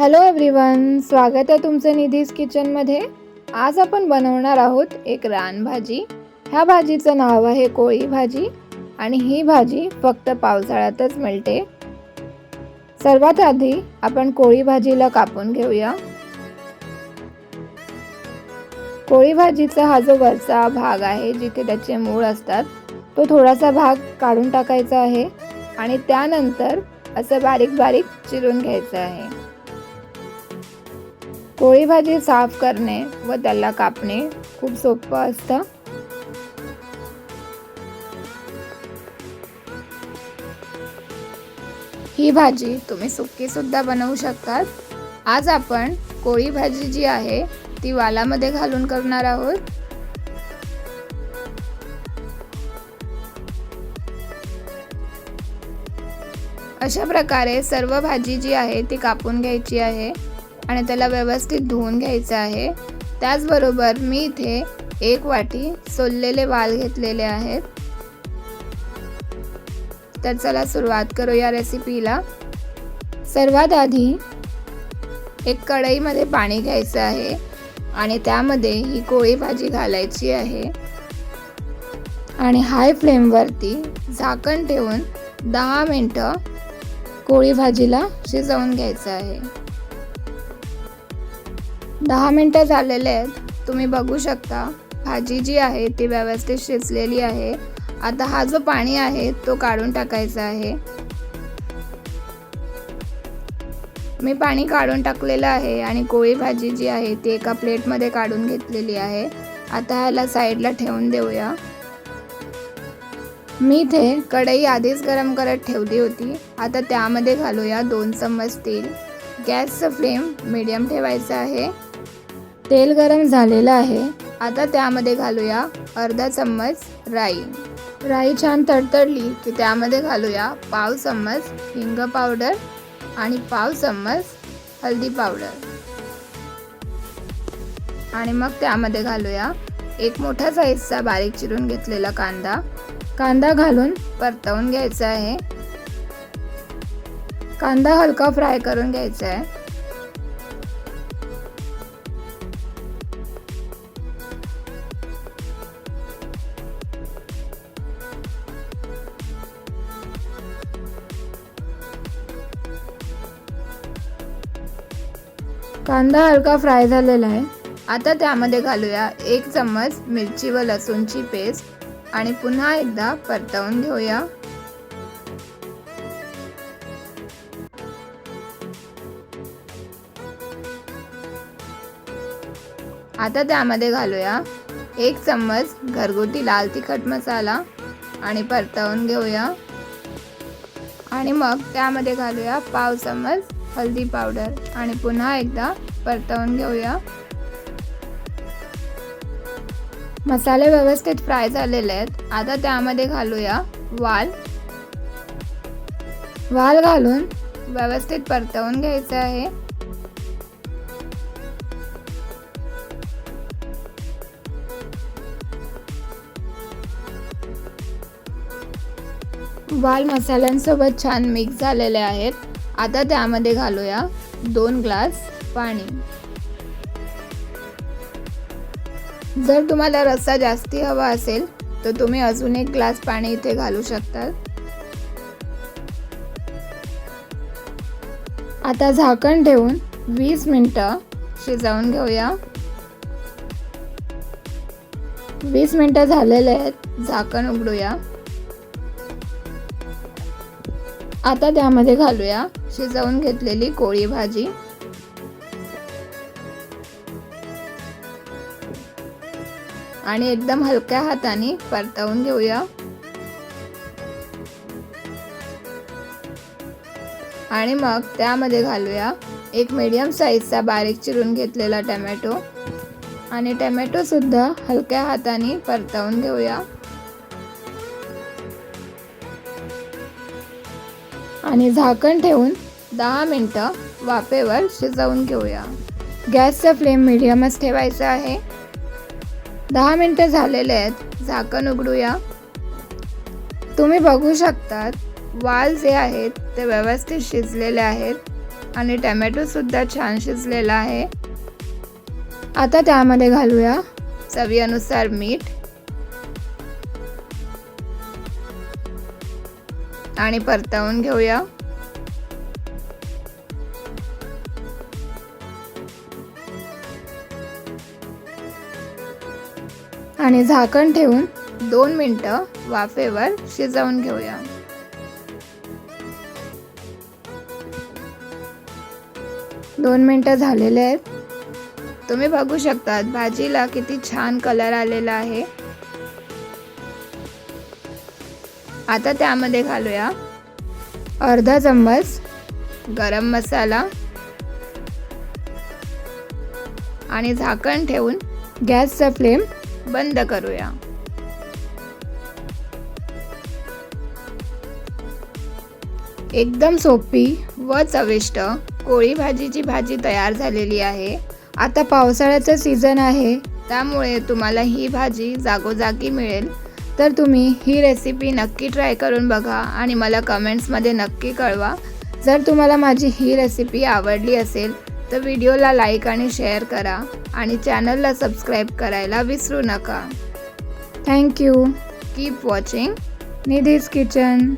Hello everyone स्वागत आहे तुमचं निधीज किचनमध्ये आज आपण बनवणार आहोत एक रानभाजी ह्या भाजीचं नाव आहे कोळी भाजी आणि ही भाजी फक्त पावसाळ्यातच मिळते. सर्वात आधी आपण कोळी भाजीला कापून घेऊया. कोळी भाजीचा हा जो वरचा भाग आहे जिथे त्याचे मूळ असतात तो थोडासा भाग काढून टाकायचा आहे आणि त्यानंतर असं बारीक बारीक चिरून घ्यायचं आहे. पोळी भाजी साफ करणे व त्याला कापणे खूप सोपं असतं. ही भाजी तुम्ही सुक्की सुद्धा बनवू शकतात. आज आपण कोळी भाजी जी आहे ती वालामध्ये घालून करणार आहोत. अशा प्रकारे सर्व भाजी जी आहे ती कापून घ्यायची आहे. आणि त्याला व्यवस्थित धुवून घ्यायचं आहे. त्याचबरोबर मी इथे एक वाटी सोललेले वाल घेतलेले आहेत. तर चला सुरुवात करूया रेसिपीला. सर्वात आधी एक कढईमध्ये पाणी घ्यायचं आहे आणि त्यामध्ये ही कोळी भाजी घालायची आहे. आणि हाय फ्लेमवरती झाकण ठेवून दहा मिनटं कोळी भाजीला शिजवून घ्यायचं आहे. दहा मिनटं झालेले आहेत. तुम्ही बघू शकता भाजी जी आहे ती व्यवस्थित शिजलेली आहे. आता हा जो पाणी आहे तो काढून टाकायचा आहे. मी पाणी काढून टाकलेलं आहे आणि कोळी भाजी जी आहे ती एका प्लेटमध्ये काढून घेतलेली आहे. आता ह्याला साईडला ठेवून देऊया. मी इथे कढई आधीच गरम करत ठेवली होती. आता त्यामध्ये घालूया दोन चम्मच तेल. गॅसचं फ्लेम मीडियम ठेवायचं आहे. तेल गरम झालेलं आहे. आता त्यामध्ये घालूया अर्धा चम्मच राई. राई छान तडतडली की त्यामध्ये घालूया पाव चम्मच हिंग पावडर आणि पाव चम्मच हळदी पावडर. आणि मग त्यामध्ये घालूया एक मोठा साईजचा बारीक चिरून घेतलेला कांदा. कांदा घालून परतवून घ्यायचा आहे. कांदा हलका फ्राय करून घ्यायचा आहे. कांदा हलका फ्राय झालेला आहे. आता त्यामध्ये घालूया एक चम्मच मिरची व लसूणची पेस्ट आणि पुन्हा एकदा परतवून घेऊया. आता त्यामध्ये घालूया एक चम्मच घरगुती लाल तिखट मसाला आणि परतवून घेऊया. आणि मग त्यामध्ये घालूया पाव चम्मच हळदी पावडर. आणि पुन्हा एकदा परतवून घेऊया. मसाले व्यवस्थित फ्राय झालेले आहेत. आता त्यामध्ये घालूया वाल. वाल घालून व्यवस्थित परतवून घ्यायचं आहे. वाल मसाल्यांसोबत छान मिक्स झालेले आहेत. आता त्यामध्ये घालूया दोन ग्लास पाणी. जर तुम्हाला रस्सा जास्ती हवा असेल तर तुम्ही अजून एक ग्लास पाणी इथे घालू शकता. आता झाकण ठेवून वीस मिनटं शिजवून घेऊया. वीस मिनटं झालेले आहेत झाकण उघडूया. आता त्यामध्ये घालूया शिजवून घेतलेली कोळी भाजी. आणि एकदम हलक्या हाताने परतवून घेऊया. आणि मग त्यामध्ये घालूया एक मीडियम साईजचा बारीक चिरून घेतलेला टमॅटो. आणि टमॅटोसुद्धा हलक्या हाताने परतवून घेऊया. आणि झाकण ठेवून दहा मिनटं वाफेवर शिजवून घेऊया. गॅसचा फ्लेम मिडियमच ठेवायचा आहे. दहा मिनटं झालेले आहेत. झाकण उघडूया. तुम्ही बघू शकतात वाल जे आहेत ते व्यवस्थित शिजलेले आहेत आणि टमॅटोसुद्धा छान शिजलेला आहे. आता त्यामध्ये घालूया चवीनुसार मीठ. आणि परतावून घेऊया. आणि झाकण ठेवून दोन मिनटं वाफेवर शिजवून घेऊया. दोन मिनटं झालेले आहेत. तुम्ही बघू शकतात भाजीला किती छान कलर आलेला आहे. आता त्यामध्ये घालूया अर्धा चम्मच गरम मसाला आणि झाकण ठेवून गॅसचा फ्लेम बंद करूया. एकदम सोपी व चविष्ट कोळी भाजीची भाजी तयार झालेली आहे. आता पावसाळ्याचं सीझन आहे त्यामुळे तुम्हाला ही भाजी जागोजागी मिळेल. तर तुम्ही ही रेसिपी नक्की ट्राय करून बघा आणि मला कमेंट्समध्ये नक्की कळवा. जर तुम्हाला माझी ही रेसिपी आवडली असेल तर व्हिडिओला लाईक आणि शेअर करा आणि चॅनलला सबस्क्राईब करायला विसरू नका. Thank you keep watching Nidhi's kitchen